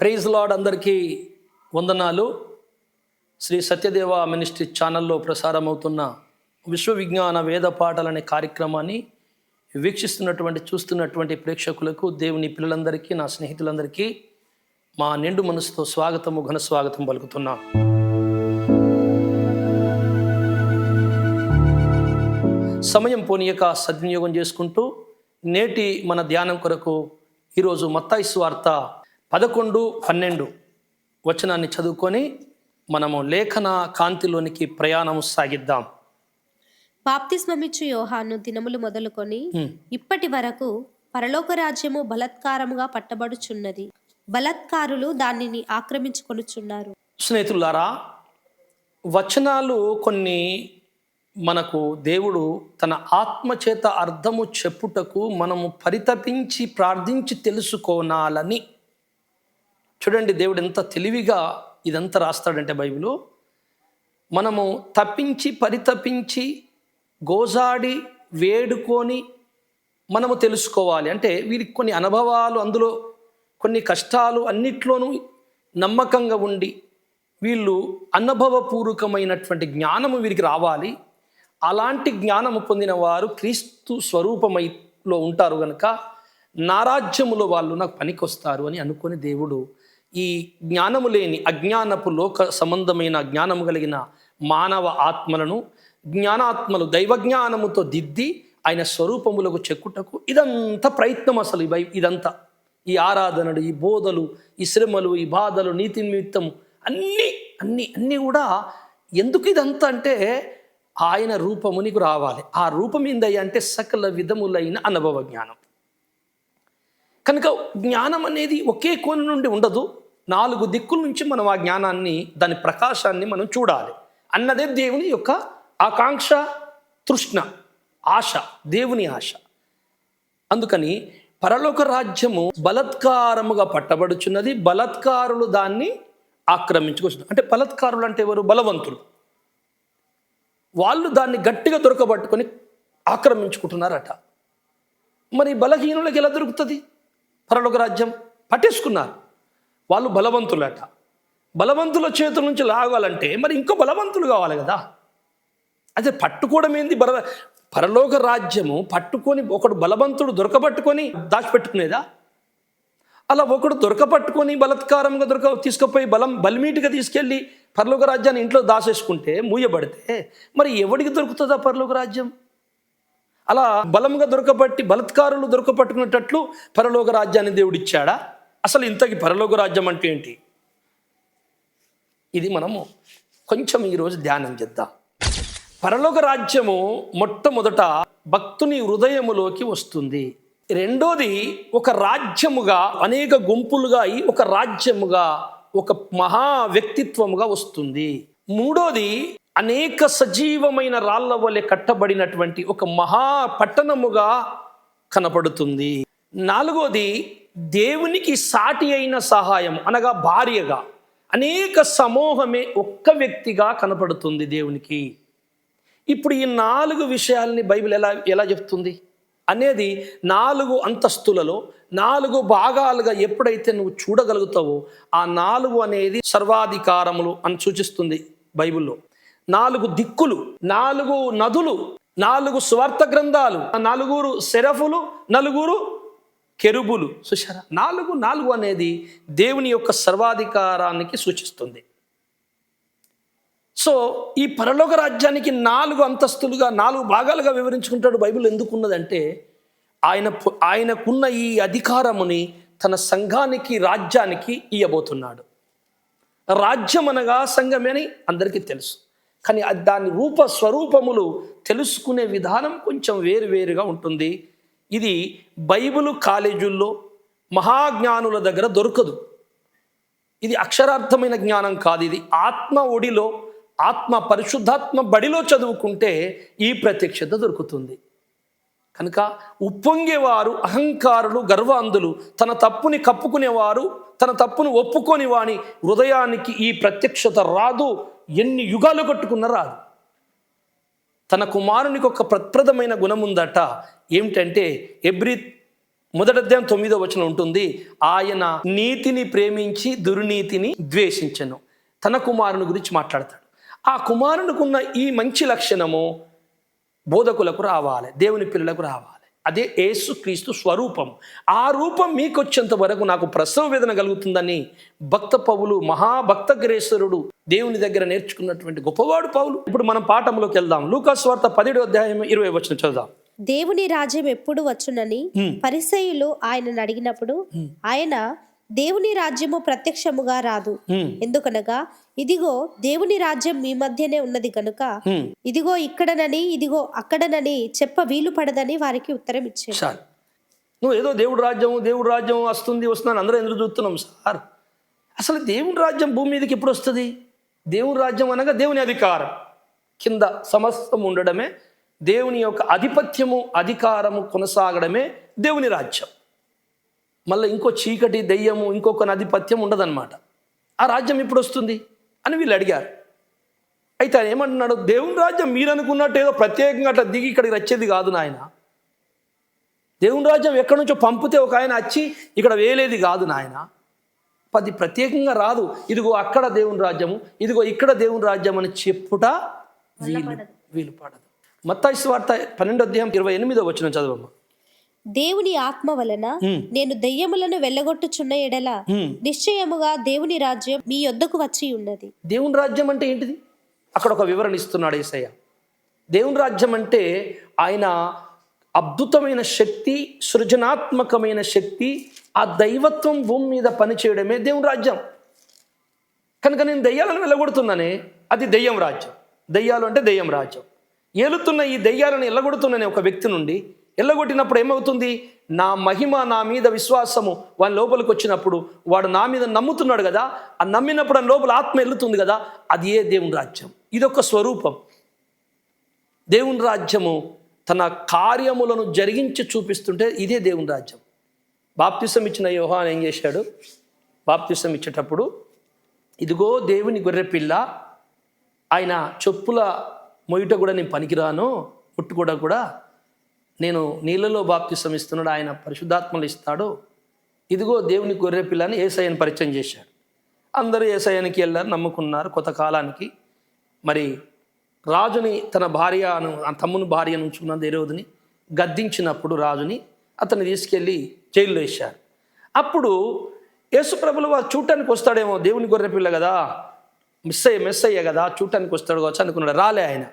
Praise lord అందరికీ వందనాలు. Shri Satyadeva ministry ఛానల్లో ప్రసారమవుతున్న విశ్వవిజ్ఞాన వేద పాఠాలు అనే కార్యక్రమాన్ని వీక్షిస్తున్నటువంటి చూస్తున్నటువంటి ప్రేక్షకులకు దేవుని పిల్లలందరికీ నా స్నేహితులందరికీ మా నిండు మనసుతో స్వాగతము ఘన స్వాగతం పలుకుతున్నా. సమయం పోనీయక సద్వినియోగం చేసుకుంటూ నేటి మన ధ్యానం కొరకు ఈరోజు మత్తాయి వార్త పదకొండు పన్నెండు వచనాన్ని చదువుకొని మనము లేఖన కాంతిలోనికి ప్రయాణం సాగిద్దాం. బాప్తిస్మమిచ్చు యోహాను దినములు మొదలుకొని. ఇప్పటి వరకు పరలోక రాజ్యము బలత్కారముగా పట్టబడుచున్నది. బలత్కారులు దానిని ఆక్రమించుకొనుచున్నారు. స్నేహితులారా వచనాలు కొన్ని మనకు దేవుడు తన ఆత్మచేత అర్థము చెప్పుటకు మనము పరితపించి ప్రార్థించి తెలుసుకోనాలని చూడండి దేవుడు ఎంత తెలివిగా ఇదంతా రాస్తాడంటే బైబిల్. మనము తప్పించి పరితపించి గోజాడి వేడుకొని మనము తెలుసుకోవాలి. అంటే వీరికి కొన్ని అనుభవాలు అందులో కొన్ని కష్టాలు అన్నిట్లోనూ నమ్మకంగా ఉండి వీళ్ళు అనుభవపూర్వకమైనటువంటి జ్ఞానము వీరికి రావాలి. అలాంటి జ్ఞానము పొందిన వారు క్రీస్తు స్వరూపమైలో ఉంటారు కనుక నారాజ్యములో వాళ్ళు నాకు పనికొస్తారు అని అనుకొని దేవుడు ఈ జ్ఞానము లేని అజ్ఞానపు లోక సంబంధమైన జ్ఞానము కలిగిన మానవ ఆత్మలను జ్ఞానాత్మలు దైవజ్ఞానముతో దిద్ది ఆయన స్వరూపములకు చెక్కుటకు ఇదంతా ప్రయత్నం అసలు ఈ బై- ఇదంతా. ఈ ఆరాధనలు ఈ బోధలు ఈ శ్రమలు ఈ బాధలు నీతి నిమిత్తం అన్నీ అన్నీ అన్నీ కూడా ఎందుకు ఇదంతా అంటే ఆయన రూపము నీకు రావాలి. ఆ రూపం ఏందయ్యా అంటే సకల విధములైన అనుభవ జ్ఞానం. కనుక జ్ఞానం అనేది ఒకే కోణం నుండి ఉండదు. నాలుగు దిక్కుల నుంచి మనం ఆ జ్ఞానాన్ని దాని ప్రకాశాన్ని మనం చూడాలి. అన్నదే దేవుని యొక్క ఆకాంక్ష తృష్ణ ఆశ దేవుని ఆశ. అందుకని పరలోక రాజ్యము బలత్కారముగా పట్టబడుచున్నది. బలత్కారులు దాన్ని ఆక్రమించుకొచ్చున్నారు అంటే బలత్కారులు అంటే ఎవరు? బలవంతులు. వాళ్ళు దాన్ని గట్టిగా దొరకబట్టుకొని ఆక్రమించుకుంటున్నారట. మరి బలహీనులకు ఎలా దొరుకుతుంది? పరలోక రాజ్యం పట్టేసుకున్నారు. వాళ్ళు బలవంతులట. బలవంతుల చేతుల నుంచి లాగాలంటే మరి ఇంకో బలవంతులు కావాలి కదా. అదే పట్టుకోవడం ఏంది? బల పరలోక రాజ్యము పట్టుకొని ఒకడు బలవంతుడు దొరకబట్టుకొని దాచిపెట్టుకునేదా? అలా ఒకడు దొరకపట్టుకొని బలత్కారంగా దొరక తీసుకుపోయి బలం బలిమీటిగా తీసుకెళ్ళి పరలోక రాజ్యాన్ని ఇంట్లో దాచేసుకుంటే మూయబడితే మరి ఎవడికి దొరుకుతుందా పరలోక రాజ్యం? అలా బలంగా దొరకబట్టి బలత్కారులు దొరకపట్టుకునేటట్లు పరలోక రాజ్యాన్ని దేవుడు ఇచ్చాడా అసలు ఇంతకి పరలోక రాజ్యం అంటే ఏంటి? ఇది మనము కొంచెం ఈరోజు ధ్యానం చేద్దాం. పరలోక రాజ్యము మొట్టమొదట భక్తుని హృదయములోకి వస్తుంది. రెండోది ఒక రాజ్యముగా అనేక గుంపులుగా అయి ఒక రాజ్యముగా ఒక మహా వ్యక్తిత్వముగా వస్తుంది. మూడోది అనేక సజీవమైన రాళ్ళ వలె కట్టబడినటువంటి ఒక మహా పట్టణముగా కనపడుతుంది. నాలుగోది దేవునికి సాటి అయిన సహాయం అనగా భార్యగా. అనేక సమూహమే ఒక్క వ్యక్తిగా కనపడుతుంది దేవునికి. ఇప్పుడు ఈ నాలుగు విషయాల్ని బైబిల్ ఎలా ఎలా చెప్తుంది? అనేది నాలుగు అంతస్తులలో నాలుగు భాగాలుగా ఎప్పుడైతే నువ్వు చూడగలుగుతావో ఆ నాలుగు అనేది సర్వాధికారములు అని సూచిస్తుంది బైబిల్లో. నాలుగు దిక్కులు నాలుగు నదులు నాలుగు స్వార్థ గ్రంథాలు నలుగురు శరఫులు నలుగురు కెరుబులు. చూసారా నాలుగు నాలుగు అనేది దేవుని యొక్క సర్వాధికారానికి సూచిస్తుంది. సో ఈ పరలోక రాజ్యానికి నాలుగు అంతస్తులుగా నాలుగు భాగాలుగా వివరించుకుంటాడు బైబిల్ ఎందుకున్నదంటే ఆయన ఆయనకున్న ఈ అధికారముని తన సంఘానికి రాజ్యానికి ఇయ్యబోతున్నాడు. రాజ్యం అనగా సంఘమే అని అందరికీ తెలుసు. కానీ అది దాని రూప స్వరూపములు తెలుసుకునే విధానం కొంచెం వేరువేరుగా ఉంటుంది. ఇది బైబిల్ కాలేజీల్లో మహాజ్ఞానుల దగ్గర దొరకదు. ఇది అక్షరార్థమైన జ్ఞానం కాదు. ఇది ఆత్మ ఒడిలో ఆత్మ పరిశుద్ధాత్మ బడిలో చదువుకుంటే ఈ ప్రత్యక్షత దొరుకుతుంది. కనుక ఉప్పొంగేవారు అహంకారులు గర్వాంధులు తన తప్పుని కప్పుకునేవారు తన తప్పును ఒప్పుకొని వాని హృదయానికి ఈ ప్రత్యక్షత రాదు. ఎన్ని యుగాలు కట్టుకున్న రాదు. తన కుమారునికి ఒక ప్రప్రదమైన గుణం ఉందట ఏమిటంటే ఎబ్రి మొదటి అధ్యాయం తొమ్మిదో వచనం ఉంటుంది ఆయన నీతిని ప్రేమించి దుర్నీతిని ద్వేషించను. తన కుమారుని గురించి మాట్లాడతాడు. ఆ కుమారునికున్న ఈ మంచి లక్షణము బోధకులకు రావాలి దేవుని పిల్లలకు రావాలి. అదే యేసు క్రీస్తు స్వరూపం. ఆ రూపం మీకు వచ్చేంత వరకు నాకు ప్రసవ వేదన కలుగుతుందని భక్త పౌలు మహాభక్త గ్రేశ్వరుడు దేవుని దగ్గర నేర్చుకున్నటువంటి గొప్పవాడు పౌలు. ఇప్పుడు మనం పాఠంలోకి వెళ్దాం. లూకాస్ వార్త పదిహేడు అధ్యాయం ఇరవై వచ్చిన చదువుదాం. దేవుని రాజ్యం ఎప్పుడు వచ్చునని పరిసయులు ఆయనను అడిగినప్పుడు ఆయన దేవుని రాజ్యము ప్రత్యక్షముగా రాదు. ఎందుకనగా ఇదిగో దేవుని రాజ్యం మీ మధ్యనే ఉన్నది కనుక. ఇదిగో ఇక్కడనని ఇదిగో అక్కడనని చెప్ప వీలు పడదని వారికి ఉత్తరం ఇచ్చాడు చాలు నువ్వు ఏదో దేవుడు రాజ్యం దేవుడు రాజ్యం వస్తుంది వస్తుందని అందరూ ఎందుకు చూస్తున్నాం సార్? అసలు దేవుని రాజ్యం భూమి మీదకి ఎప్పుడు వస్తుంది? దేవుని రాజ్యం అనగా దేవుని అధికారం. కింద సమస్తం ఉండడమే దేవుని యొక్క ఆధిపత్యము అధికారము కొనసాగడమే దేవుని రాజ్యం. మళ్ళీ ఇంకో చీకటి దెయ్యము ఇంకొక ఆధిపత్యం ఉండదన్నమాట. ఆ రాజ్యం ఎప్పుడు వస్తుంది అని వీళ్ళు అడిగారు. అయితే ఆయన ఏమంటున్నాడు? దేవుని రాజ్యం మీరు అనుకున్నట్టు ఏదో ప్రత్యేకంగా అట్లా దిగి ఇక్కడికి వచ్చేది కాదు నాయన. దేవుని రాజ్యం ఎక్కడి నుంచో పంపితే ఒక ఆయన వచ్చి ఇక్కడ వేలేది కాదు నాయన. అది ప్రత్యేకంగా రాదు. ఇదిగో అక్కడ దేవుని రాజ్యము ఇదిగో ఇక్కడ దేవుని రాజ్యం అని చెప్పుట వీలు వీలు పడదు మత్తాయి వార్త పన్నెండు అధ్యాయం ఇరవై ఎనిమిదో వచ్చిన చదవమ్మ. దేవుని ఆత్మ వలన. నేను దెయ్యములను వెళ్ళగొట్టుచున్న ఎడల. నిశ్చయముగా దేవుని రాజ్యం మీ యొద్దకు వచ్చి ఉన్నది. దేవుని రాజ్యం అంటే ఏంటిది? అక్కడ ఒక వివరణ ఇస్తున్నాడు ఏసయ్య. దేవుని రాజ్యం అంటే ఆయన అద్భుతమైన శక్తి సృజనాత్మకమైన శక్తి ఆ దైవత్వం భూమి మీద పనిచేయడమే దేవుని రాజ్యం. కనుక నేను దెయ్యాలను వెళ్ళగొడుతున్నానే? అది దెయ్యం రాజ్యం. దెయ్యాలు అంటే దెయ్యం రాజ్యం. ఏలుతున్న ఈ దెయ్యాలను ఎల్లగొడుతున్నానే ఒక వ్యక్తి నుండి? ఎల్లగొట్టినప్పుడు ఏమవుతుంది? నా మహిమ నా మీద విశ్వాసము. వాని లోపలికి వచ్చినప్పుడు వాడు నా మీద నమ్ముతున్నాడు కదా ఆ నమ్మినప్పుడు ఆ లోపల ఆత్మ వెళ్తుంది కదా అది ఏ దేవుని రాజ్యం. ఇదొక స్వరూపం. దేవుని రాజ్యము తన కార్యములను జరిగించి చూపిస్తుంటే ఇదే దేవుని రాజ్యం. బాప్తిసం ఇచ్చిన యోహాన్ ఏం చేశాడు? బాప్తిసం ఇచ్చేటప్పుడు ఇదిగో దేవుని గొర్రెపిల్ల ఆయన చెప్పుల మొయ్యట కూడా నేను పనికిరాను ముట్టుకోవడం కూడా నేను నీళ్ళలో బాప్తిసం ఇస్తున్నాడు ఆయన పరిశుద్ధాత్మలు ఇస్తాడు. ఇదిగో దేవుని గొర్రె పిల్లని ఏసయ్యని పరిచయం చేశాడు. అందరూ ఏసయ్యనికి వెళ్ళారు నమ్ముకున్నారు కొత్త కాలానికి. మరి రాజుని తన భార్య అను తమ్ముని భార్య ఉంచుకున్న దేరోధిని గద్దించినప్పుడు రాజుని అతన్ని తీసుకెళ్ళి జైల్లో వేశారు. అప్పుడు యేసుప్రభులు వారు చూడటానికి వస్తాడేమో దేవుని గొర్రె పిల్ల కదా మిస్ అయ్య మిస్ అయ్యే కదా చూడటానికి వస్తాడు కావచ్చు అనుకున్నాడు. రాలే ఆయన.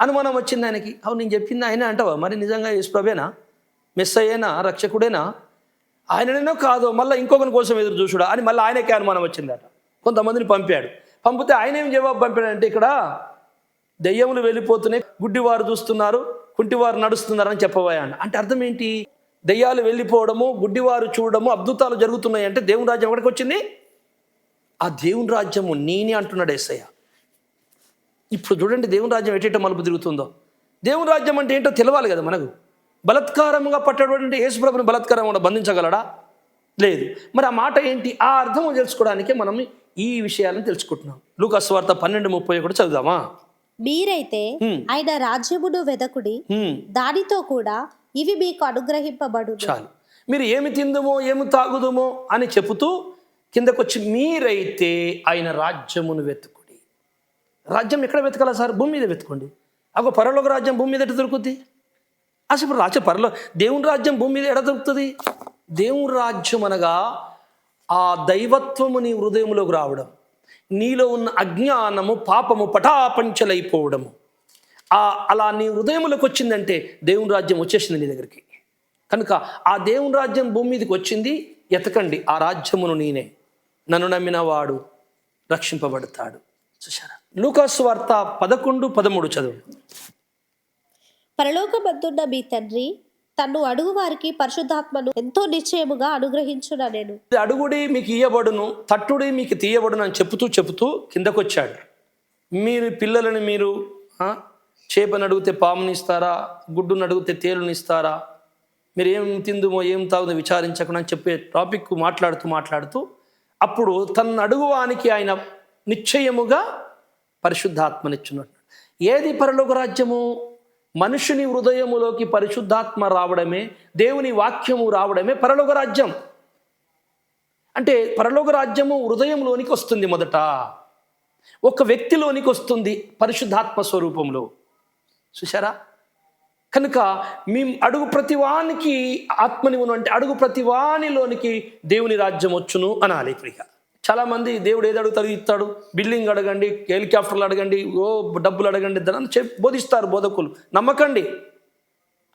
అనుమానం వచ్చింది ఆయనకి అవును నేను చెప్పింది ఆయన అంటావా? మరి నిజంగా యేసుప్రభేనా మిస్ అయ్యేనా రక్షకుడేనా? ఆయననేనో కాదు? మళ్ళీ ఇంకొకరి కోసం ఎదురు చూసుడా? అని మళ్ళీ ఆయనకే అనుమానం వచ్చిందట. కొంతమందిని పంపాడు. పంపితే ఆయన ఏం జవాబు పంపాడంటే ఇక్కడ దెయ్యములు వెళ్ళిపోతున్నాయి గుడ్డివారు చూస్తున్నారు కుంటివారు నడుస్తున్నారని చెప్పబోయాడు అంటే అర్థం ఏంటి? దెయ్యాలు వెళ్ళిపోవడము గుడ్డివారు చూడడము అద్భుతాలు జరుగుతున్నాయి అంటే దేవుని రాజ్యం ఎక్కడికి వచ్చింది ఆ దేవుని రాజ్యము నేనే అంటున్నాడు ఏసయ్య. ఇప్పుడు చూడండి దేవుని రాజ్యం ఎటేట మలుపు తిరుగుతుందో. దేవుని రాజ్యం అంటే ఏంటో తెలవాలి కదా మనకు. బలత్కారముగా పట్టేటువంటి యేసుప్రభుని బలత్కారంగా బంధించగలడా? లేదు. మరి ఆ మాట ఏంటి? ఆ అర్థం తెలుసుకోవడానికే మనం ఈ విషయాలను తెలుసుకుంటున్నాం. లూకాస్ వార్త పన్నెండు ముప్పై ఒకటి చదువుదామా? మీరైతే. ఆయన రాజ్యమును వెదకుడి దానితో కూడా ఇవి మీకు అనుగ్రహింపబడు చాలు. మీరు ఏమి తిందుమో ఏమి తాగుదుమో అని చెబుతూ కిందకొచ్చి మీరైతే ఆయన రాజ్యమును వెతుకుడి రాజ్యం ఎక్కడ వెతకాలా సార్? భూమి మీద వెతుకోండి అగో పరలోక రాజ్యం భూమి మీద ఎట దొరుకుతుంది అసలు ఇప్పుడు రాజ్యం పరలో దేవుని రాజ్యం భూమి మీద ఎడ దొరుకుతుంది? దేవుని రాజ్యం అనగా ఆ దైవత్వము నీ హృదయంలోకి రావడం నీలో ఉన్న అజ్ఞానము పాపము పటాపంచలైపోవడము. ఆ అలా నీ హృదయములకు వచ్చిందంటే దేవుని రాజ్యం వచ్చేసింది నీ దగ్గరికి. కనుక ఆ దేవుని రాజ్యం భూమి మీదకి వచ్చింది ఎతకండి ఆ రాజ్యమును నేనే. నన్ను నమ్మిన వాడు రక్షింపబడతాడు. చూసారా లూకాసు వార్త పదకొండు పదమూడు చదువు. పరలోకమందున్న మీ తండ్రి తన్ను అడుగు వారికి పరిశుద్ధాత్మను ఎంతో నిశ్చయముగా అనుగ్రహించున నేను? అడుగుడి మీకు ఇయ్యబడును తట్టుడి మీకు తీయబడును అని చెబుతూ చెబుతూ కిందకొచ్చాడు. మీరు పిల్లలని మీరు చేపని అడిగితే పాముని ఇస్తారా గుడ్డుని అడిగితే తేలుని ఇస్తారా మీరు ఏం తిందుమో ఏం తాగుదో విచారించకుండా అని చెప్పే టాపిక్ మాట్లాడుతూ మాట్లాడుతూ అప్పుడు తన అడుగువానికి ఆయన నిశ్చయముగా పరిశుద్ధాత్మనిచ్చున్నట్టు ఏది పరలోక రాజ్యము? మనుషుని హృదయములోకి పరిశుద్ధాత్మ రావడమే దేవుని వాక్యము రావడమే పరలోక రాజ్యం. అంటే పరలోక రాజ్యము హృదయంలోనికి వస్తుంది మొదట. ఒక వ్యక్తిలోనికి వస్తుంది పరిశుద్ధాత్మ స్వరూపంలో. చూసారా కనుక మీ అడుగు ప్రతివానికి ఆత్మనివును అంటే అడుగు ప్రతివానిలోనికి దేవుని రాజ్యం వచ్చును అనాలి ఇప్పుడు ఇక చాలామంది దేవుడు ఏది అడుగుతాడు ఇస్తాడు? బిల్డింగ్ అడగండి హెలికాప్టర్లు అడగండి ఓ డబ్బులు అడగండి అని చెప్పి బోధిస్తారు బోధకులు. నమ్మకండి.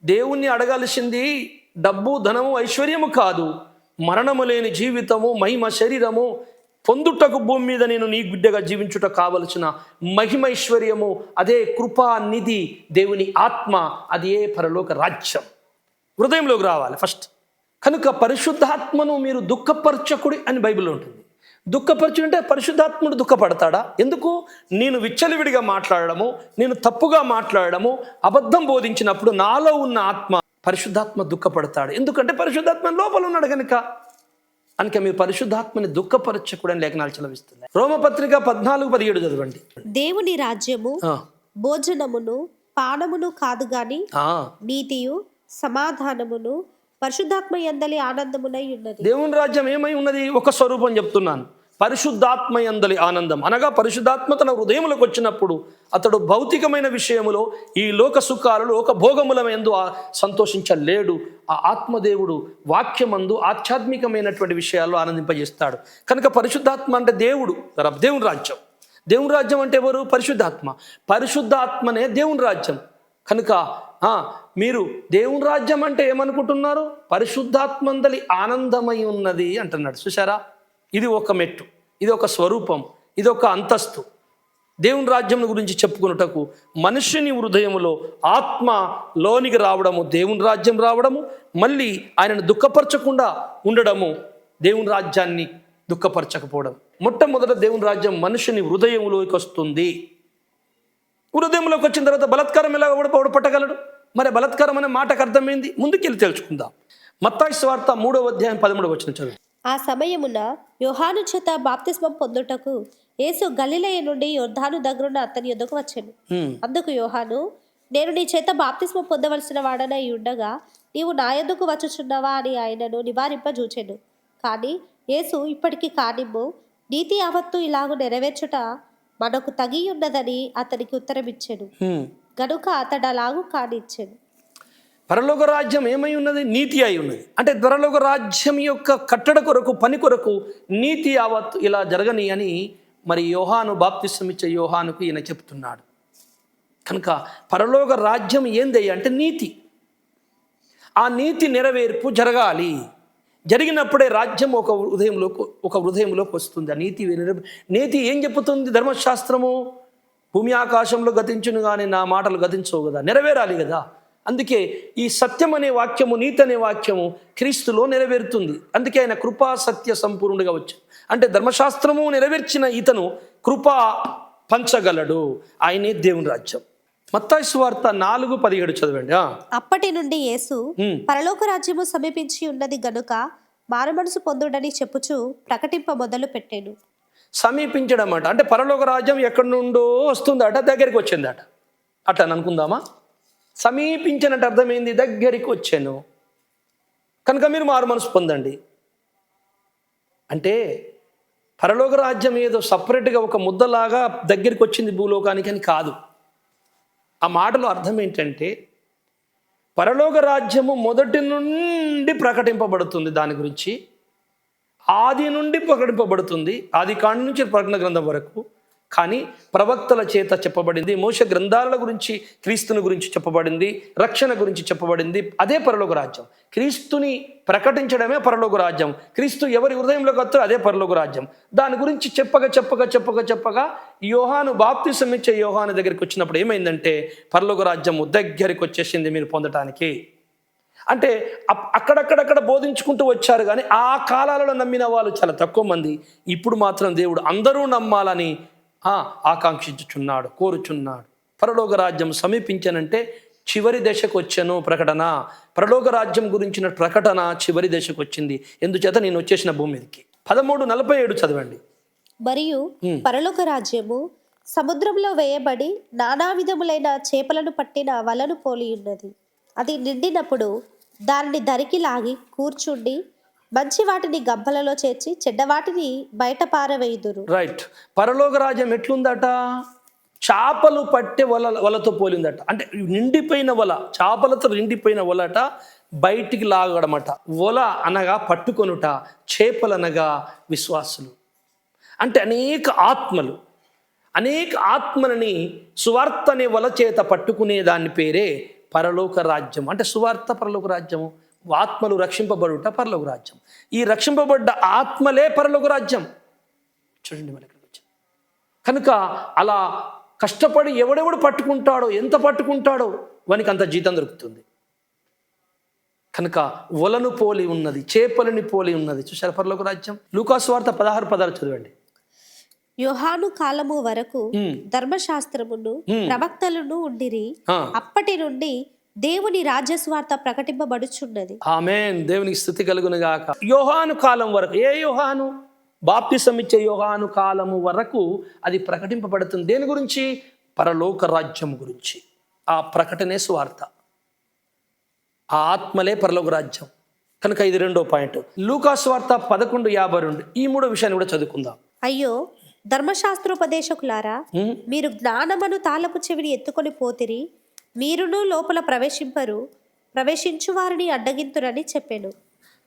దేవుణ్ణి అడగాల్సింది డబ్బు ధనము ఐశ్వర్యము కాదు. మరణము లేని జీవితము మహిమ శరీరము పొందుటకు భూమి మీద నేను నీ బిడ్డగా జీవించుట కావలసిన మహిమైశ్వర్యము అదే కృపా నిధి దేవుని ఆత్మ అది ఏ పరలోక రాజ్యం. హృదయంలోకి రావాలి ఫస్ట్. కనుక పరిశుద్ధాత్మను మీరు దుఃఖపరచకుడి అని బైబిల్ ఉంటుంది. దుఃఖపరచుడు అంటే పరిశుద్ధాత్ముడు దుఃఖపడతాడా? ఎందుకు? నేను విచ్చలవిడిగా మాట్లాడడము నేను తప్పుగా మాట్లాడడము అబద్ధం బోధించినప్పుడు నాలో ఉన్న ఆత్మ పరిశుద్ధాత్మ దుఃఖపడతాడు. ఎందుకంటే పరిశుద్ధాత్మ లోపల ఉన్నాడు కనుక అందుకే మీరు పరిశుద్ధాత్మని దుఃఖపరచకూడని లేఖనాలు చలవిస్తుంది రోమపత్రిక పద్నాలుగు పదిహేడు చదవండి. దేవుని రాజ్యము భోజనమును పానమును కాదు గాని. నీతియు సమాధానమును పరిశుద్ధాత్మ ఎందలి ఆనందమునై ఉన్నది. దేవుని రాజ్యం ఏమై ఉన్నది? ఒక స్వరూపం చెప్తున్నాను. పరిశుద్ధాత్మ ఎందలి ఆనందం. అనగా పరిశుద్ధాత్మ తన హృదయములకు వచ్చినప్పుడు అతడు భౌతికమైన విషయములో ఈ లోక సుఖాలు లోక భోగముల ఎందు ఆ సంతోషించలేడు. ఆ ఆత్మదేవుడు వాక్యమందు ఆధ్యాత్మికమైనటువంటి విషయాల్లో ఆనందింపజేస్తాడు. కనుక పరిశుద్ధాత్మ అంటే దేవుడు. దేవుని రాజ్యం. దేవుని రాజ్యం అంటే ఎవరు? పరిశుద్ధాత్మ. పరిశుద్ధాత్మనే దేవుని రాజ్యం. కనుక మీరు దేవుని రాజ్యం అంటే ఏమనుకుంటున్నారు? పరిశుద్ధాత్మందలి ఆనందమై ఉన్నది అంటున్నాడు. చూసారా ఇది ఒక మెట్టు ఇది ఒక స్వరూపం ఇది ఒక అంతస్తు. దేవుని రాజ్యం గురించి చెప్పుకున్నటకు మనుషుని హృదయములో ఆత్మ లోనికి రావడము దేవుని రాజ్యం రావడము మళ్ళీ ఆయనను దుఃఖపరచకుండా ఉండడము దేవుని రాజ్యాన్ని దుఃఖపరచకపోవడం. మొట్టమొదట దేవుని రాజ్యం మనుషుని హృదయంలోకి వస్తుంది. హృదయంలోకి వచ్చిన తర్వాత బలత్కారం ఎలా కూడా పౌడు పట్టగలడు మరి బలత్కారం అనే మాటకు అర్థమైంది. ముందుకెళ్ళి తెలుసుకుందాం. మత్తాయి స్వార్త మూడవ అధ్యాయం పదమూడవ వచ్చిన చదువు. ఆ సమయమున యోహాను చేత బాప్తిస్మం పొందుటకు యేసు గలిలయ నుండి యోర్ధాను దగ్గరున్న అతని యొద్దకు వచ్చాను. అందుకు యోహాను నేను నీ చేత బాప్తిస్మం పొందవలసిన వాడనై ఉండగా నీవు నా యొద్దకు వచ్చుచున్నావా? అని ఆయనను నివారింపజూచెను. కానీ యేసు ఇప్పటికి కానిమ్ము. నీతి యావత్తు ఇలాగు నెరవేర్చుట మనకు తగి ఉన్నదని అతనికి ఉత్తరమిచ్చాను. హ్మ్. గనుక అతడు అలాగూ కానిచ్చాను. పరలోక రాజ్యం ఏమై ఉన్నది? నీతి అయి ఉన్నది. అంటే పరలోక రాజ్యం యొక్క కట్టడ కొరకు పని కొరకు నీతి యావత్ ఇలా జరగని అని మరి యోహాను బాప్తిసం ఇచ్చే యోహానుకు ఈయన చెప్తున్నాడు. కనుక పరలోక రాజ్యం ఏంది అంటే నీతి. ఆ నీతి నెరవేర్పు జరగాలి. జరిగినప్పుడే రాజ్యం ఒక హృదయంలోకి ఒక హృదయంలోకి వస్తుంది. ఆ నీతి నీతి ఏం చెప్పుతుంది ధర్మశాస్త్రము? భూమి ఆకాశంలో గతించును కానీ నా మాటలు గతించవు కదా. నెరవేరాలి కదా. అందుకే ఈ సత్యం అనే వాక్యము నీతి అనే వాక్యము క్రీస్తులో నెరవేరుతుంది. అందుకే ఆయన కృపా సత్య సంపూర్ణుడిగా వచ్చాడు అంటే ధర్మశాస్త్రము నెరవేర్చిన ఇతను కృప పంచగలడు. ఆయనే దేవుని రాజ్యం. మత్తాయి సువార్త నాలుగు పదిహేడు చదవండి. అప్పటి నుండి యేసు. పరలోక రాజ్యము సమీపించి ఉన్నది గనుక మారుమనసు పొందుడని చెప్పుచు ప్రకటింప మొదలు పెట్టాను. సమీపించడం అట అంటే పరలోక రాజ్యం ఎక్కడి నుండో వస్తుందట దగ్గరికి వచ్చిందట. అట్లా అని అనుకుందామా? సమీపించినట్టు అర్థమైంది దగ్గరికి వచ్చాను. కనుక మీరు మారు మనసు పొందండి. అంటే పరలోక రాజ్యం ఏదో సపరేట్గా ఒక ముద్దలాగా దగ్గరికి వచ్చింది భూలోకానికి అని కాదు. ఆ మాటలో అర్థం ఏంటంటే పరలోక రాజ్యము మొదటి నుండి ప్రకటింపబడుతుంది దాని గురించి ఆది నుండి ప్రకటింపబడుతుంది ఆది కాండ నుంచి ప్రకటన గ్రంథం వరకు. కానీ ప్రవక్తల చేత చెప్పబడింది మోస గ్రంథాల గురించి క్రీస్తుని గురించి చెప్పబడింది రక్షణ గురించి చెప్పబడింది. అదే పరలోక రాజ్యం. క్రీస్తుని ప్రకటించడమే పరలోక రాజ్యం. క్రీస్తు ఎవరి హృదయంలోకి వస్తారో అదే పరలోక రాజ్యం. దాని గురించి చెప్పగా చెప్పగా చెప్పగా చెప్పగా యోహాను బాప్తిసం ఇచ్చే యోహాను దగ్గరికి వచ్చినప్పుడు ఏమైందంటే పరలోక రాజ్యము దగ్గరికి వచ్చేసింది మీరు పొందటానికి. అంటే అప్- అక్కడక్కడక్కడ బోధించుకుంటూ వచ్చారు కానీ ఆ కాలాలలో నమ్మిన వాళ్ళు చాలా తక్కువ మంది. ఇప్పుడు మాత్రం దేవుడు అందరూ నమ్మాలని ఆకాంక్షించుచున్నాడు కోరుచున్నాడు. పరలోక రాజ్యం సమీపించానంటే చివరి దశకు వచ్చాను ప్రకటన. పరలోక రాజ్యం గురించిన ప్రకటన చివరి దశకు వచ్చింది. ఎందుచేత నేను వచ్చేసిన భూమి మీదకి? పదమూడు నలభై ఏడు చదవండి. మరియు పరలోక రాజ్యము సముద్రంలో వేయబడి నానా విధములైన చేపలను పట్టిన వలను పోలి ఉన్నది అది నిండినప్పుడు దానిని దరికి లాగి కూర్చుండి మంచి వాటిని గబ్బలలో చేర్చి చెడ్డవాటిని బయట పారవేయుదురు. రైట్ పరలోక రాజ్యం ఎట్లుందట? చేపలు పట్టే వల వలతో పోలిందట. అంటే నిండిపోయిన వల చేపలతో నిండిపోయిన వలట బయటికి లాగడమట. వల అనగా పట్టుకొనుట చేపలనగా విశ్వాసులు. అంటే అనేక ఆత్మలు. అనేక ఆత్మలని సువార్త అనే వల చేత పట్టుకునే దాని పేరే పరలోక రాజ్యం. అంటే సువార్త పరలోక రాజ్యము. ఆత్మలు రక్షింపబడుట పరలోక రాజ్యం. ఈ రక్షింపబడ్డ ఆత్మలే పరలోక రాజ్యం. చూడండి మన ఇక్కడికి వచ్చి. కనుక అలా కష్టపడి ఎవడెవడు పట్టుకుంటాడో ఎంత పట్టుకుంటాడో వానికి అంత జీతం దొరుకుతుంది. కనుక వలను పోలి ఉన్నది చేపలని పోలి ఉన్నది. చూసారా పరలోక రాజ్యం? లూకాసు వార్త పదహారు పదాలు చదవండి. యోహాను కాలము వరకు ధర్మశాస్త్రమును ప్రవక్తలను ఉండిరి. అప్పటి నుండి దేవుని రాజ్యస్వార్త ప్రకటింపబడుచున్నది. ఆమేన్. దేవునికి స్థుతి కలుగును గాక. యోహాను కాలం వరకు ఏ యోహాను? బాప్తిసం ఇచ్చే యోహాను కాలము వరకు అది ప్రకటింపబడుతుంది. దేని గురించి? పరలోక రాజ్యం గురించి. ఆ ప్రకటనే స్వార్థ. ఆ ఆత్మలే పరలోక రాజ్యం. కనుక ఇది రెండో పాయింట్. లూకా స్వార్థ పదకొండు యాభై రెండు. ఈ మూడో విషయాన్ని కూడా చదువుకుందాం. అయ్యో ధర్మశాస్త్రోపదేశకులారా మీరు జ్ఞానమను తాళపు చెవిని ఎత్తుకొని పోతిరి. మీరును లోపల ప్రవేశింపరు ప్రవేశించు వారిని అడ్డగింతురని చెప్పాను.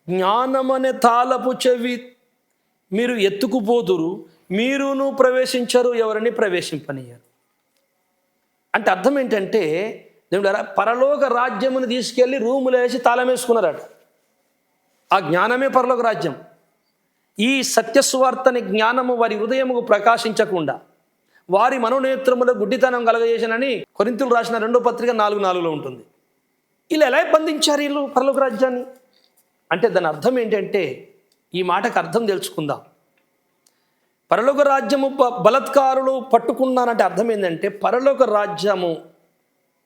జ్ఞానమనే తాళపు చెవి మీరు ఎత్తుకుపోదురు మీరును ప్రవేశించరు ఎవరిని ప్రవేశింపనియరు. అంటే అర్థం ఏంటంటే దేవుడు పరలోక రాజ్యమును తీసుకెళ్ళి రూములు వేసి తాళం వేసుకున్నారట. ఆ జ్ఞానమే పరలోక రాజ్యం. ఈ సత్యస్వార్థని జ్ఞానము వారి హృదయముకు ప్రకాశించకుండా వారి మనోనేత్రములో గుడ్డితనం కలగజేశానని కొరింతులు రాసిన రెండో పత్రిక నాలుగు నాలుగులో ఉంటుంది. ఇలా ఎలా బంధించారు వీళ్ళు పరలోక రాజ్యాన్ని? అంటే దాని అర్థం ఏంటంటే ఈ మాటకు అర్థం తెలుసుకుందాం. పరలోక రాజ్యము బలత్కారులు పట్టుకున్నానంటే అర్థం ఏంటంటే పరలోక రాజ్యము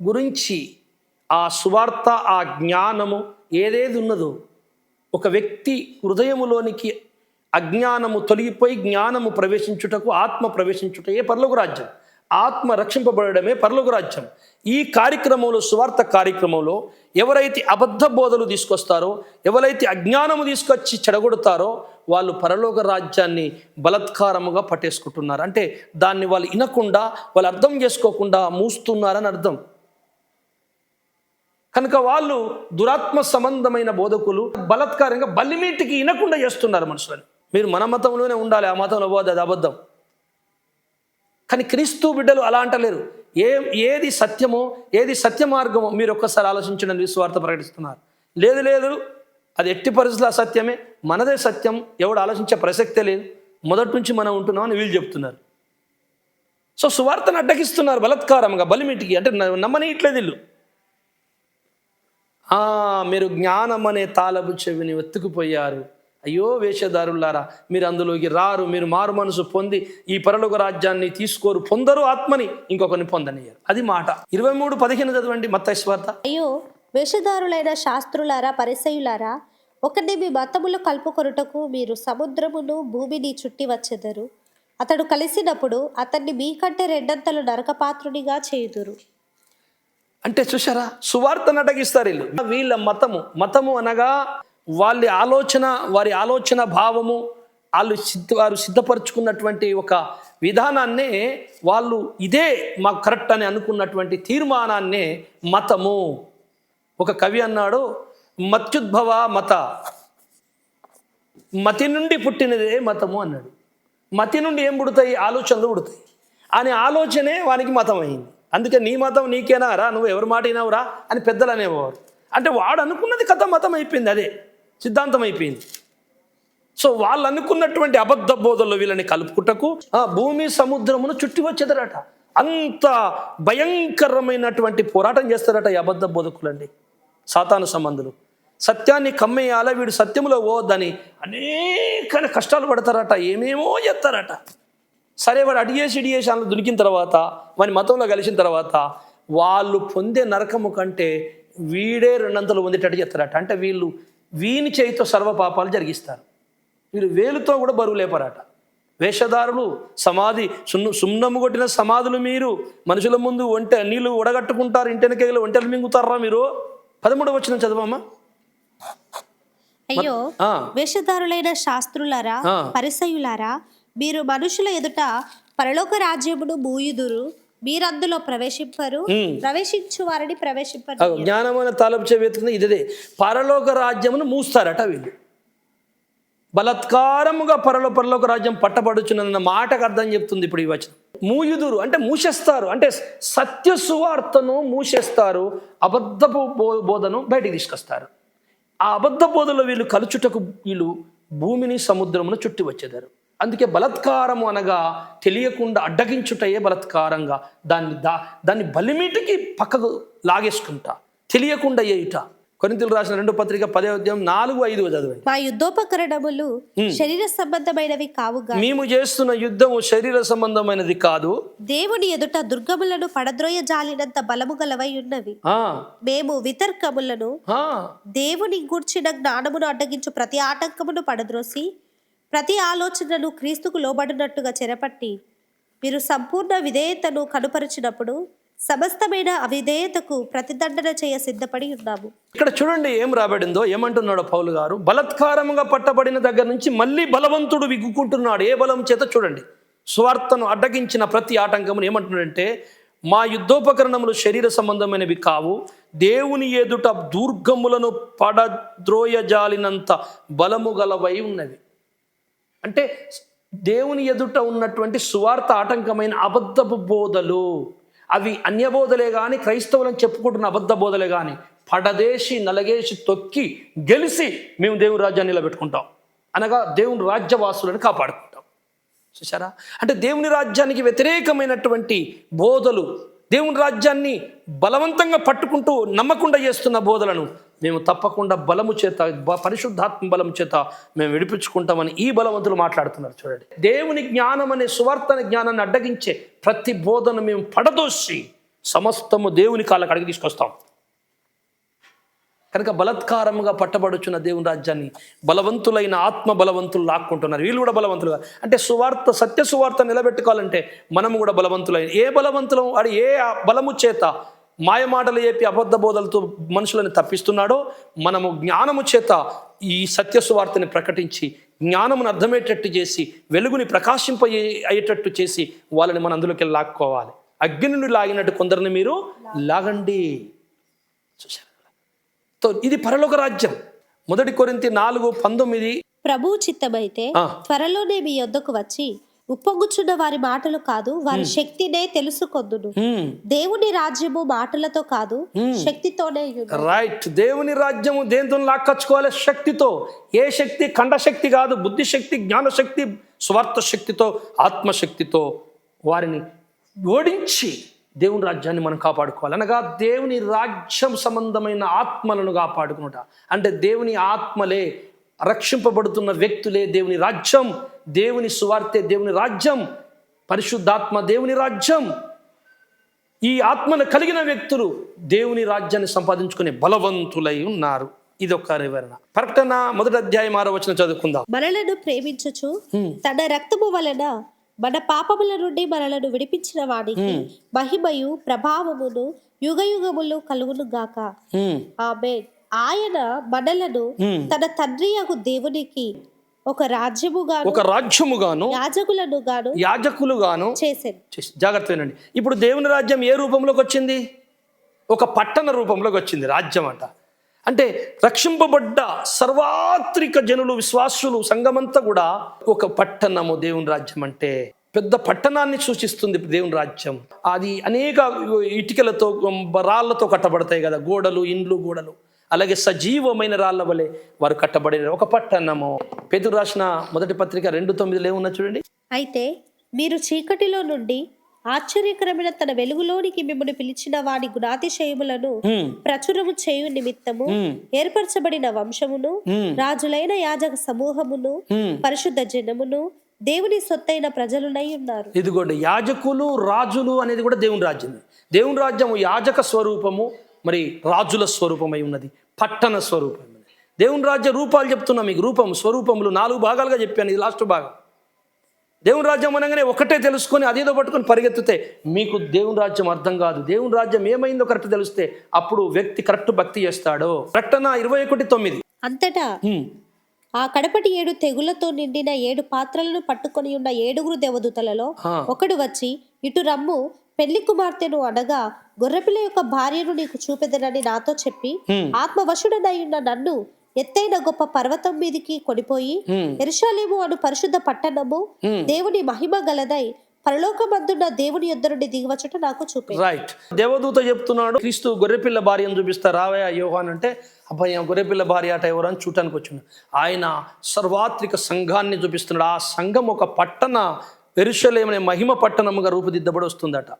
గురించి ఆ సువార్త ఆ జ్ఞానము ఏదేది ఉన్నదో ఒక వ్యక్తి హృదయములోనికి అజ్ఞానము తొలగిపోయి జ్ఞానము ప్రవేశించుటకు ఆత్మ ప్రవేశించుటయే పరలోక రాజ్యం? ఆత్మ రక్షింపబడమే పరలోక రాజ్యం. ఈ కార్యక్రమంలో సువార్త కార్యక్రమంలో ఎవరైతే అబద్ధ బోధలు తీసుకొస్తారో ఎవరైతే అజ్ఞానము తీసుకొచ్చి చెడగొడతారో వాళ్ళు పరలోక రాజ్యాన్ని బలత్కారముగా పట్టేసుకుంటున్నారు. అంటే దాన్ని వాళ్ళు వినకుండా వాళ్ళు అర్థం చేసుకోకుండా మూస్తున్నారని అర్థం. కనుక వాళ్ళు దురాత్మ సంబంధమైన బోధకులు బలత్కారంగా బలిమీటికి వినకుండా చేస్తున్నారు మనుషులని. మీరు మన మతంలోనే ఉండాలి ఆ మతంలో పోదు అది అబద్ధం. కానీ క్రీస్తు బిడ్డలు అలా అంటలేరు. ఏ ఏది సత్యమో ఏది సత్య మార్గమో మీరు ఒక్కసారి ఆలోచించడం స్వార్థ ప్రకటిస్తున్నారు. లేదు లేదు అది ఎట్టి పరిస్థితుల సత్యమే మనదే సత్యం ఎవడు ఆలోచించే ప్రసక్తే లేదు. మొదటి నుంచి మనం ఉంటున్నామని వీళ్ళు చెప్తున్నారు. సో సువార్తను అడ్డగిస్తున్నారు బలత్కారంగా బలిమిటికి అంటే నమ్మనీయట్లేదు వీళ్ళు. మీరు జ్ఞానం అనే తాలపు చెవిని వెతుకుపోయారు. అయ్యో వేషధారులారా మీరు అందులోకి రారు మీరు మారు మనసు పొంది ఈ పరలోక రాజ్యాన్ని తీసుకోరు పొందరు ఆత్మని ఇంకొకరిని పొందనియ్యరు. అది మాట. ఇరవై మూడు పదిహేను చదవండి మత్తైస్వార్త అయ్యో వేషధారులైన శాస్త్రులారా పరిసయులారా ఒకరిని మీ మతములో కలుపుకొనుటకు మీరు సముద్రమును భూమిని చుట్టి వచ్చెదరు. అతడు కలిసినప్పుడు అతన్ని మీకంటే రెండంతలు నరకపాత్రునిగా చేయుదురు. అంటే చూసారా సువార్త నటగిస్తారు వీళ్ళు. వీళ్ళ మతము మతము అనగా వాళ్ళ ఆలోచన వారి ఆలోచన భావము వాళ్ళు సిద్ధ వారు సిద్ధపరచుకున్నటువంటి ఒక విధానాన్నే వాళ్ళు ఇదే మాకు కరెక్ట్ అని అనుకున్నటువంటి తీర్మానాన్నే మతము. ఒక కవి అన్నాడు మత్యుద్భవ మత. మతి నుండి పుట్టినదే మతము అన్నాడు. మతి నుండి ఏం పుడతాయి? ఆలోచనలు పుడతాయి. అనే ఆలోచనే వానికి మతం అయింది అందుకే నీ మతం నీకేనా? రా నువ్వు ఎవరి మాట అయినావురా అని పెద్దలు అనేవారు అంటే వాడు అనుకున్నది కథ మతం అయిపోయింది అదే. సిద్ధాంతం అయిపోయింది సో వాళ్ళు అనుకున్నటువంటి అబద్ధ బోధల్లో వీళ్ళని కలుపుకుటకు ఆ భూమి సముద్రమును చుట్టి వచ్చేదరట. అంత భయంకరమైనటువంటి పోరాటం చేస్తారట ఈ అబద్ధ బోధకులండి. సాతాను సంబంధులు. సత్యాన్ని కమ్మేయాల వీడు సత్యములో పోవద్దని అనేక కష్టాలు పడతారట ఏమేమో చేస్తారట. సరే వాడు అడిగేసి ఇడిగేసి అందులో దునికిన తర్వాత వాని మతంలో కలిసిన తర్వాత వాళ్ళు పొందే నరకము కంటే వీడే రెండంతలు పొందేటట్టు చేస్తారట. అంటే వీళ్ళు వీని చేయితో సర్వ పాపాలు జరిగిస్తారు. వీళ్ళు వేలుతో కూడా బరువు లేపరట. వేషధారులు సమాధి సున్ను సున్నము కొట్టిన సమాధులు మీరు మనుషుల ముందు ఒంటె నీళ్ళు ఉడగట్టుకుంటారు ఇంటెనకెళ్ళి ఒంటెలు మింగుతారా మీరు? పదమూడు వచ్చిన చదవమ్మా. అయ్యో వేషధారులైన శాస్త్రులారా. పరిసయులారా మీరు మనుషుల ఎదుట పరలోక రాజ్యమును మూయుదురు మీరందులో ప్రవేశింపరు. ప్రవేశించు వారిని ప్రవేశింపరు. జ్ఞానమైన తాలపు చెవి ఇదే పరలోక రాజ్యమును మూస్తారట వీళ్ళు. బలత్కారముగా పరలో పరలోక రాజ్యం పట్టబడుచున్న మాటకు అర్థం చెప్తుంది ఇప్పుడు ఈ వచనం. మూయుదురు అంటే మూసేస్తారు అంటే సత్య సువార్తను మూసేస్తారు అబద్ధపు బోధను బయటికి తీసుకొస్తారు. ఆ అబద్ధ బోధలో వీళ్ళు కలుచుటకు వీళ్ళు భూమిని సముద్రమును చుట్టి వచ్చేదారు. అందుకే బలత్కారము అనగా తెలియకుండా అడ్డగించుటయే బలత్కారంగా దాన్ని దా దాన్ని బలిమీటికి పక్కకు లాగేసుకుంటా తెలియకుండా చేయుట కొరింతలు రాసిన రెండు పత్రిక పదే అధ్యాయం నాలుగు ఐదు చదవండి. మా యుద్ధోపకరణములు శరీర సంబంధమైనవి కావుగా మేము చేస్తున్న యుద్ధము శరీర సంబంధమైనది కాదు. దేవుని ఎదుట దుర్గములను పడద్రోయ జాలినంత బలము గలవై ఉన్నవి. మేము వితర్కములను దేవుని గూర్చిన జ్ఞానమును అడ్డగించు ప్రతి ఆటంకమును పడద్రోసి ప్రతి ఆలోచనను క్రీస్తుకు లోబడినట్టుగా చెరపట్టి మీరు సంపూర్ణ విధేయతను కనుపరిచినప్పుడు సమస్తమైన అవిధేయతకు ప్రతిదండన చేయ సిద్ధపడి ఉన్నాము. ఇక్కడ చూడండి ఏం రాబడిందో ఏమంటున్నాడు పౌలు గారు? బలత్కారంగా పట్టబడిన దగ్గర నుంచి మళ్ళీ బలవంతుడు విగ్గుకుంటున్నాడు ఏ బలం చేత చూడండి. స్వార్థను అడ్డగించిన ప్రతి ఆటంకమును ఏమంటున్నాడంటే మా యుద్ధోపకరణములు శరీర సంబంధమైనవి కావు. దేవుని ఎదుట దుర్గములను పడద్రోయజాలినంత బలము గలవై ఉన్నవి అంటే దేవుని ఎదుట ఉన్నటువంటి సువార్త ఆటంకమైన అబద్ధపు బోధలు. అవి అన్యబోధలే కానీ క్రైస్తవులను చెప్పుకుంటున్న అబద్ధ బోధలే కానీ పడదేసి నలగేసి తొక్కి గెలిచి మేము దేవుని రాజ్యాన్ని నిలబెట్టుకుంటాం. అనగా దేవుని రాజ్యవాసులను కాపాడుకుంటాం. చూసారా అంటే దేవుని రాజ్యానికి వ్యతిరేకమైనటువంటి బోధలు దేవుని రాజ్యాన్ని బలవంతంగా పట్టుకుంటూ నమ్మకుండా చేస్తున్న బోధలను మేము తప్పకుండా బలము చేత పరిశుద్ధాత్మ బలము చేత మేము విడిపించుకుంటామని ఈ బలవంతులు మాట్లాడుతున్నారు. చూడండి. దేవుని జ్ఞానం అనే సువార్తన జ్ఞానాన్ని అడ్డగించే ప్రతి బోధను మేము పడదోసి సమస్తము దేవుని కాళ్ళకు అడిగి తీసుకొస్తాం. కనుక బలత్కారముగా పట్టబడుచున్న దేవుని రాజ్యాన్ని బలవంతులైన ఆత్మ బలవంతులు లాక్కుంటున్నారు. వీళ్ళు కూడా బలవంతులుగా. అంటే సువార్త సత్య సువార్త నిలబెట్టుకోవాలంటే మనము కూడా బలవంతులైన ఏ బలవంతులం అది ఏ ఆ బలము చేత మాయమాటలు చెప్పి అబద్ధ బోధలతో మనుషులను తప్పిస్తున్నాడో మనము జ్ఞానము చేత ఈ సత్య సువార్తని ప్రకటించి జ్ఞానమును అర్థమయ్యేటట్టు చేసి వెలుగుని ప్రకాశింప అయ్యేటట్టు చేసి వాళ్ళని మన అందులోకి లాక్కోవాలి. అగ్ని నుండి లాగినట్టు కొందరిని మీరు లాగండి. చూశారు? ఇది పరలోక రాజ్యం. మొదటి కొరింతి నాలుగు పంతొమ్మిది ప్రభువు చిత్తమైతే. త్వరలోనే మీ యొద్దకు వచ్చి ఉప్పొంగుచున్న వారి మాటలు కాదు వారి శక్తినే తెలుసుకొందును. హ్మ్, దేవుని రాజ్యము మాటలతో కాదు శక్తితోనే యుద్ధం. రైట్ దేవుని రాజ్యము దేంతో లాక్కచ్చుకోవాలి? శక్తితో. ఏ శక్తి? ఖండశక్తి కాదు బుద్ధి శక్తి జ్ఞానశక్తి స్వార్థ శక్తితో ఆత్మశక్తితో వారిని ఓడించి దేవుని రాజ్యాన్ని మనం కాపాడుకోవాలి. అనగా దేవుని రాజ్యం సంబంధమైన ఆత్మలను కాపాడుకునుట. అంటే దేవుని ఆత్మలే రక్షింపబడుతున్న వ్యక్తులే దేవుని రాజ్యం. దేవుని సువార్తె దేవుని రాజ్యం పరిశుద్ధాత్మ దేవుని రాజ్యం. ఈ ఆత్మను కలిగిన వ్యక్తులు దేవుని రాజ్యాన్ని సంపాదించుకునే బలవంతులై ఉన్నారు. ఇది ఒక వివరణ. ప్రకటన మొదటి అధ్యాయం ఆరో వచ్చిన చదువుకుందాం. మనలను ప్రేమించుచు తన రక్తము వలన మన పాపముల నుండి మనలను విడిపించిన వానికి మహిమయు ప్రభావమును యుగ యుగములు కలుగును గాక. ఆమె ఆయన మనలను. తన తండ్రి దేవునికి ఒక రాజ్యముగాను ఒక రాజ్యముగాను యాజకులను గాను యాజకులుగాను చేసెను చేసి- జాగ్రత్త వినండి. ఇప్పుడు దేవుని రాజ్యం ఏ రూపంలోకి వచ్చింది? ఒక పట్టణ రూపంలోకి వచ్చింది రాజ్యం అంట. అంటే రక్షింపబడ్డ సర్వాత్రిక జనులు విశ్వాసులు సంఘమంతా కూడా ఒక పట్టణము దేవుని రాజ్యం అంటే పెద్ద పట్టణాన్ని సూచిస్తుంది దేవుని రాజ్యం. అది అనేక ఇటుకలతో రాళ్ళతో కట్టబడతాయి కదా గోడలు ఇండ్లు గోడలు. అలాగే సజీవమైన రాళ్ళ వలె వారు కట్టబడిన ఒక పట్టణము. పేతురు రాసిన మొదటి పత్రిక రెండు తొమ్మిదిలో ఏమున్నా చూడండి? అయితే మీరు చీకటిలో నుండి ఆశ్చర్యకరమైన తన వెలుగులోనికి మిమ్మల్ని పిలిచిన వాడి గుణాతిశయములను ప్రచురము చేయు నిమిత్తము ఏర్పరచబడిన వంశమును రాజులైన యాజక సమూహమును హ్మ్. పరిశుద్ధ జనమును దేవుని సొత్తైన ప్రజలునై ఉన్నారు. ఇదిగోండి యాజకులు రాజులు అనేది కూడా దేవుని రాజ్యం దేవుని రాజ్యము యాజక స్వరూపము మరి రాజుల స్వరూపమై ఉన్నది. పట్టణ స్వరూపం. దేవుని రాజ్య రూపాలు చెప్తున్నా మీకు రూపం స్వరూపములు నాలుగు భాగాలుగా చెప్పాను ఇది లాస్ట్ భాగం. దేవుని రాజ్యం అనగానే ఒకటే తెలుసుకొని అదేదో పట్టుకొని పరిగెత్తితే మీకు దేవుని రాజ్యం అర్థం కాదు. దేవుని రాజ్యం ఏమైందో కరెక్ట్ తెలిస్తే అప్పుడు వ్యక్తి కరెక్ట్ భక్తి చేస్తాడు. ప్రకటన ఇరవై ఒకటి తొమ్మిది. అంతటా. ఆ కడపటి ఏడు తెగులతో నిండిన ఏడు పాత్రలను పట్టుకొని ఉన్న ఏడుగురు దేవదూతలలో. ఒకడు వచ్చి ఇటు రమ్ము పెళ్ళి కుమార్తెను అనగా గొర్రెపిల్ల యొక్క భార్యను నీకు చూపెదనని నాతో చెప్పి హ్మ్. ఆత్మవశుడనై ఉన్న నన్ను ఎత్తైన గొప్ప పర్వతం మీదికి కొనిపోయి. ఎరుషాలేము అను పరిశుద్ధ పట్టణము. దేవుని మహిమ గలదై పరలోకమందున్న దేవుని యొద్ద నుండి దిగివచ్చుట నాకు చూపే రైట్ దేవదూత చెప్తున్నాడు క్రీస్తు గొర్రెపిల్ల భార్యను చూపిస్తా రావయ్య యోహాన్ అంటే అబ్బాయి గొర్రెపిల్ల భార్య అట ఎవరు అని చూడటానికి వచ్చిండు ఆయన సర్వాత్రిక సంఘాన్ని చూపిస్తున్నాడు ఆ సంఘం ఒక పట్టణ ఎరుషలేమనే మహిమ పట్టణముగా రూపుదిద్దబడి వస్తుందట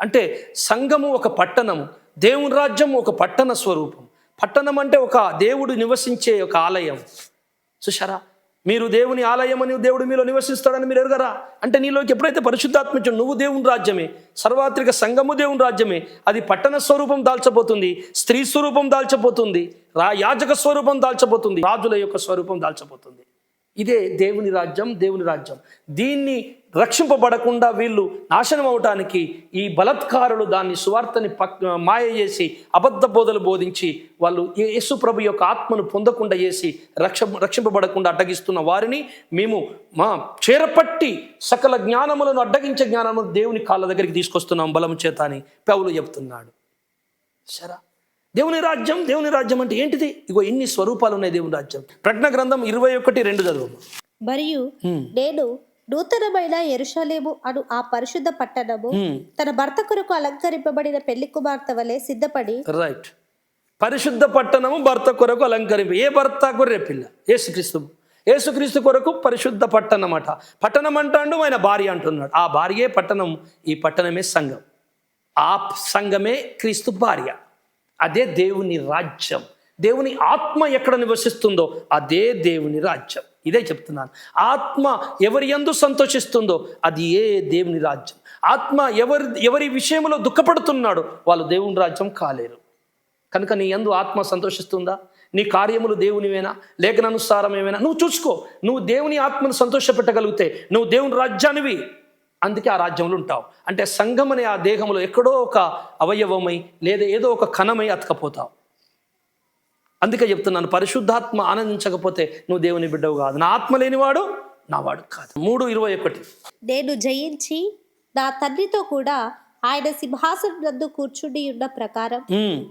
అంటే సంఘము ఒక పట్టణము దేవుని రాజ్యం ఒక పట్టణ స్వరూపం. పట్టణం అంటే ఒక దేవుడు నివసించే ఒక ఆలయం. చూశారా? మీరు దేవుని ఆలయం అని దేవుడు మీలో నివసిస్తాడని మీరు ఎరగరా? అంటే నీలోకి ఎప్పుడైతే పరిశుద్ధాత్మ నువ్వు దేవుని రాజ్యమే. సర్వాత్రిక సంఘము దేవుని రాజ్యమే. అది పట్టణ స్వరూపం దాల్చబోతుంది స్త్రీ స్వరూపం దాల్చబోతుంది రా యాజక స్వరూపం దాల్చబోతుంది రాజుల యొక్క స్వరూపం దాల్చబోతుంది. ఇదే దేవుని రాజ్యం దేవుని రాజ్యం. దీన్ని రక్షింపబడకుండా వీళ్ళు నాశనం అవటానికి ఈ బలత్కారులు దాన్ని సువార్తని పక్ మాయ చేసి అబద్ధ బోధలు బోధించి వాళ్ళు యేసు ప్రభు యొక్క ఆత్మను పొందకుండా చేసి రక్ష రక్షింపబడకుండా అడ్డగిస్తున్న వారిని మేము మా చేరపట్టి సకల జ్ఞానములను అడ్డగించే జ్ఞానము దేవుని కాళ్ళ దగ్గరికి తీసుకొస్తున్నాం బలము చేత అని పౌలు చెప్తున్నాడు. సరా? దేవుని రాజ్యం దేవుని రాజ్యం అంటే ఏంటిది? ఇగో ఎన్ని స్వరూపాలు ఉన్నాయి దేవుని రాజ్యం? ప్రజ్ఞ గ్రంథం ఇరవై ఒకటి రెండు చదువు. మరియు నేను నూతనమైన ఎరుషలేము అను ఆ పరిశుద్ధ పట్టణము తన భర్త కొరకు అలంకరింపబడిన పెళ్ళి కుమార్తె వలె సిద్ధపడి రైట్ పరిశుద్ధ పట్టణము భర్త కొరకు అలంకరింపు ఏ భర్త గొర్రె పిల్ల? యేసుక్రీస్తు. యేసుక్రీస్తు కొరకు పరిశుద్ధ పట్టణం అట పట్టణం అంటాడు ఆయన భార్య అంటున్నాడు. ఆ భార్యే పట్టణం ఈ పట్టణమే సంఘం. ఆ సంఘమే క్రీస్తు భార్య. అదే దేవుని రాజ్యం. దేవుని ఆత్మ ఎక్కడ నివసిస్తుందో అదే దేవుని రాజ్యం. ఇదే చెప్తున్నాను. ఆత్మ ఎవరి ఎందు సంతోషిస్తుందో అది ఏ దేవుని రాజ్యం. ఆత్మ ఎవరి ఎవరి విషయంలో దుఃఖపడుతున్నాడో వాళ్ళు దేవుని రాజ్యం కాలేరు. కనుక నీ ఎందు ఆత్మ సంతోషిస్తుందా? నీ కార్యములు దేవునివేనా? లేఖనానుసారమేమైనా? నువ్వు చూసుకో. నువ్వు దేవుని ఆత్మను సంతోషపెట్టగలిగితే నువ్వు దేవుని రాజ్యానివి. అందుకే ఆ రాజ్యంలో ఉంటావు. అంటే సంఘం అనే ఆ దేహంలో ఎక్కడో ఒక అవయవమై లేదా ఏదో ఒక కణమై అతకపోతావు. అందుకే చెప్తున్నాను పరిశుద్ధాత్మ ఆనందించకపోతే నువ్వు దేవుని బిడ్డవు కాదు. నా ఆత్మ లేనివాడు నా వాడు కాదు. మూడు ఇరవై ఒకటి. నేను జయించి నా తండ్రితో కూడా ఆయన సింహాసనం నందు కూర్చుండి ఉన్న ప్రకారం.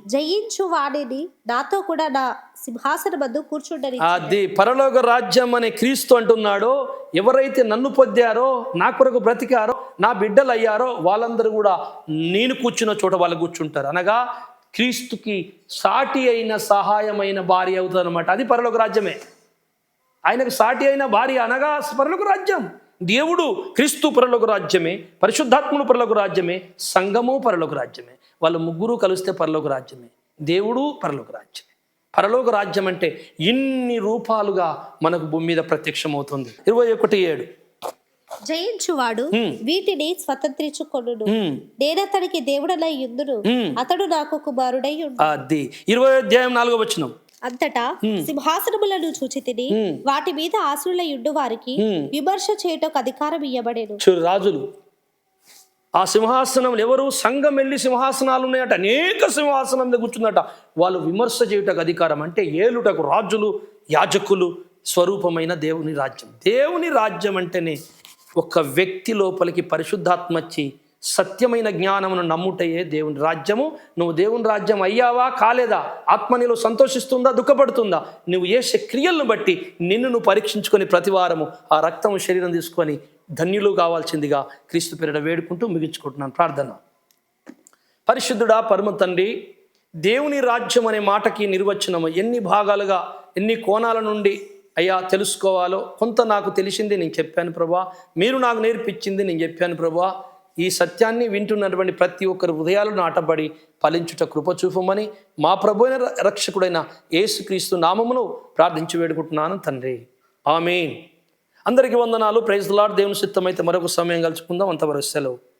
జయించు వాడిని నాతో కూడా నా సింహాసనం మందు కూర్చుండని అది పరలోక రాజ్యం అనే క్రీస్తు అంటున్నాడో ఎవరైతే నన్ను పొందారో నా కొరకు బ్రతికారో నా బిడ్డలు అయ్యారో వాళ్ళందరూ కూడా నేను కూర్చున్న చోట వాళ్ళు కూర్చుంటారు. అనగా క్రీస్తుకి సాటి అయిన సహాయమైన భార్య అవుతుంది అనమాట అది పరలోక రాజ్యమే. ఆయనకు సాటి అయిన భార్య అనగా పరలోక రాజ్యం. దేవుడు క్రీస్తు పరలోక రాజ్యమే పరిశుద్ధాత్ముడు పరలోక రాజ్యమే సంఘము పరలోక రాజ్యమే. వాళ్ళు ముగ్గురు కలిస్తే పరలోక రాజ్యమే. దేవుడు పరలోక రాజ్యమే. పరలోక రాజ్యం అంటే ఇన్ని రూపాలుగా మనకు భూమి మీద ప్రత్యక్షమవుతుంది. ఇరవై ఒకటి ఏడు. జయించువాడు వీటిని స్వతంత్రించుకొనును హ్మ్. నేనతనికి దేవుడనై యుందును. అతడు నాకు కుమారుడై అది. ఇరవై అధ్యాయం నాలుగో వచ్చినాం అంతటా సింహాసనములను చూచి తిని వాటి మీద ఆశలులై ఉండు వారికి విమర్శ చేయటకు అధికారం ఇయ్యబడేను. చూడు రాజులు ఆ సింహాసనం ఎవరు? సంఘం వెళ్ళి సింహాసనాలు ఉన్నాయట. అనేక సింహాసనం కూర్చుందట. వాళ్ళు విమర్శ చేయుటకు అధికారం అంటే ఏలుటకు రాజులు యాజకులు స్వరూపమైన దేవుని రాజ్యం. దేవుని రాజ్యం అంటేనే ఒక వ్యక్తి లోపలికి పరిశుద్ధాత్మ వచ్చి సత్యమైన జ్ఞానమును నమ్ముటయే దేవుని రాజ్యము. నువ్వు దేవుని రాజ్యం అయ్యావా? కాలేదా? ఆత్మ నీలో సంతోషిస్తుందా? దుఃఖపడుతుందా? నువ్వు చేసే క్రియలను బట్టి నిన్ను నువ్వు పరీక్షించుకొని ప్రతివారము ఆ రక్తము శరీరం తీసుకొని ధన్యులు కావాల్సిందిగా క్రీస్తు పేరిట వేడుకుంటూ ముగించుకుంటున్నాను. ప్రార్థన. పరిశుద్ధుడా పరమ తండ్రి దేవుని రాజ్యం అనే మాటకి నిర్వచనము ఎన్ని భాగాలుగా ఎన్ని కోణాల నుండి అయ్యా తెలుసుకోవాలో. కొంత నాకు తెలిసింది నేను చెప్పాను ప్రభా. మీరు నాకు నేర్పించింది నేను చెప్పాను ప్రభా. ఈ సత్యాన్ని వింటున్నటువంటి ప్రతి ఒక్కరి హృదయాలు నాటబడి ఫలించుట కృప చూపమని మా ప్రభు రక్షకుడైన యేసుక్రీస్తు నామమును ప్రార్థించి వేడుకుంటున్నాను తండ్రి. ఆమెన్. అందరికీ వందనాలు. ప్రైజ్ లాడ్ దేవుని సిద్ధమైతే మరొక సమయం కలుసుకుందాం. అంతవరకు సెలవు.